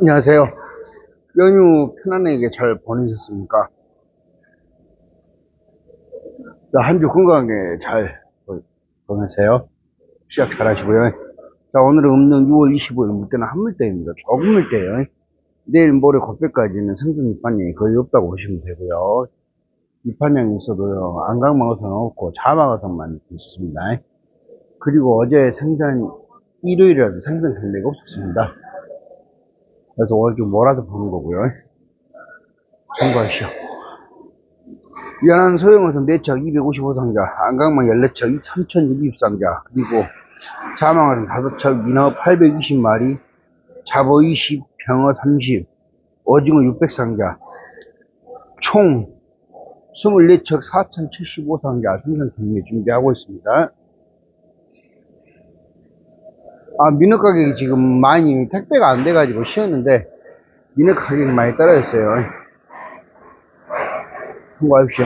안녕하세요. 연휴 편안하게 잘 보내셨습니까? 한 주 건강하게 잘 보- 보내세요. 시작 잘 하시고요. 자, 오늘은 음력 6월 25일 물때는 한물때입니다. 조금 물때예요. 내일 모레 곱배까지는 생선 밑반영이 거의 없다고 보시면 되고요. 밑반영이 있어도요, 안강망어선 없고 자망어선만 있습니다. 그리고 어제 생선, 일요일이라서 생선 경매가 없었습니다. 그래서 오늘 좀 몰아서 보는 거고요. 참고하시오. 연안 소형어선 4척 255상자, 안강망 14척 3060상자, 그리고 자망어선 5척 민어 820마리, 잡어 20, 병어 30, 오징어 600상자, 총 24척 4075상자 생선 경매 준비하고 있습니다. 아, 민어 가격이 지금 많이 택배가 안 돼가지고 쉬었는데, 민어 가격이 많이 떨어졌어요. 참고하십시오.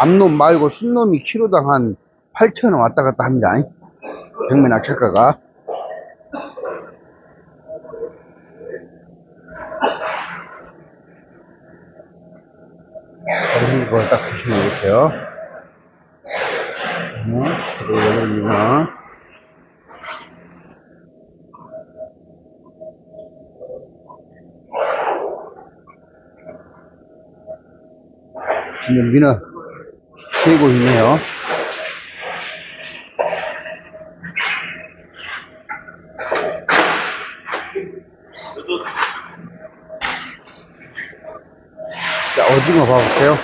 암놈 말고 순놈이 키로당 한 8,000원 왔다 갔다 합니다. 경매 낙찰가가. 이거 딱 보시면 이렇게요. 음, 그리고 여기 민어. 지금 민어 세고 있네요. 자, 오징어 봐볼게요.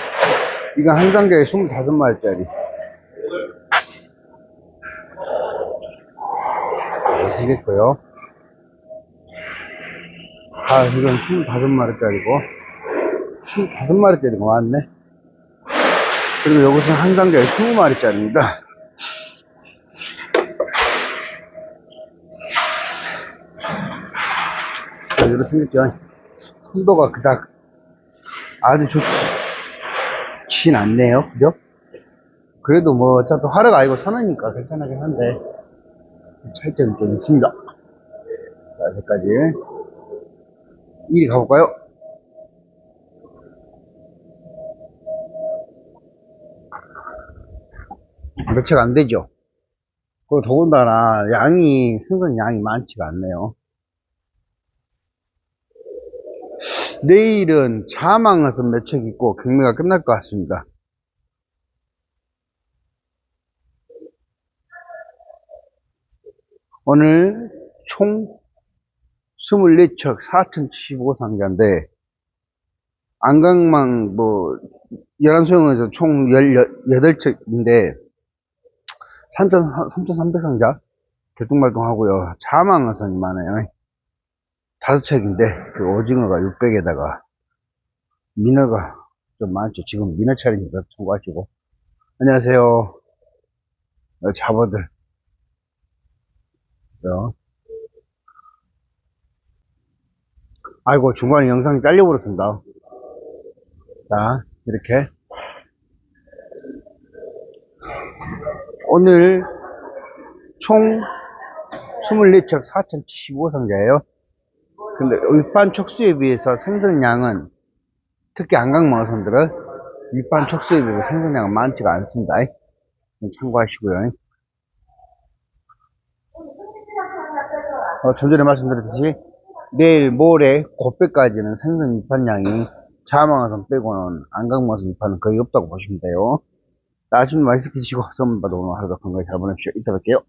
이거 한 상자에 25마리짜리. 되겠고요. 아, 이건 25마리짜리고. 25마리짜리가 많네. 그리고 여기서 한 상자에 20마리짜리입니다. 이렇게 생겼죠. 풍도가 그닥 아주 좋진 않네요. 그죠? 그래도 뭐 어차피 하루가 아니고 선언이니까 괜찮긴 한데 차이점이 좀 있습니다. 자, 여기까지 이리 가볼까요? 매체가 안 되죠. 그리고 더군다나 양이, 생선 양이 많지가 않네요. 내일은 자망에서 매책 있고 경매가 끝날 것 같습니다. 오늘 총 24척 4,075상자인데 안강망 뭐 열한소형에서 총 18척인데 3,300상자 들뚱말뚱하고요. 자망어선이 많아요. 다섯 척인데 그 오징어가 600에다가 민어가 좀 많죠. 지금 민어 차례니까 참고하시고 안녕하세요. 어, 잡어들 어. 아이고 중간에 영상이 잘려버렸습니다. 자 이렇게 오늘 총 24척 4,075상자예요. 근데 일반 촉수에 비해서 생선량은 특히 안강망어선들은 일반 촉수에 비해서 생선량은 많지가 않습니다. 참고하시고요. 어, 좀 전에 말씀드렸듯이 내일 모레 곧배까지는 생선 입판량이 자망어선 빼고는 안강망어선 입판은 거의 없다고 보시면 돼요. 아침 맛있게 드시고 선물 받아 오늘 하루도 건강히 잘 보내십시오. 이따 뵐게요.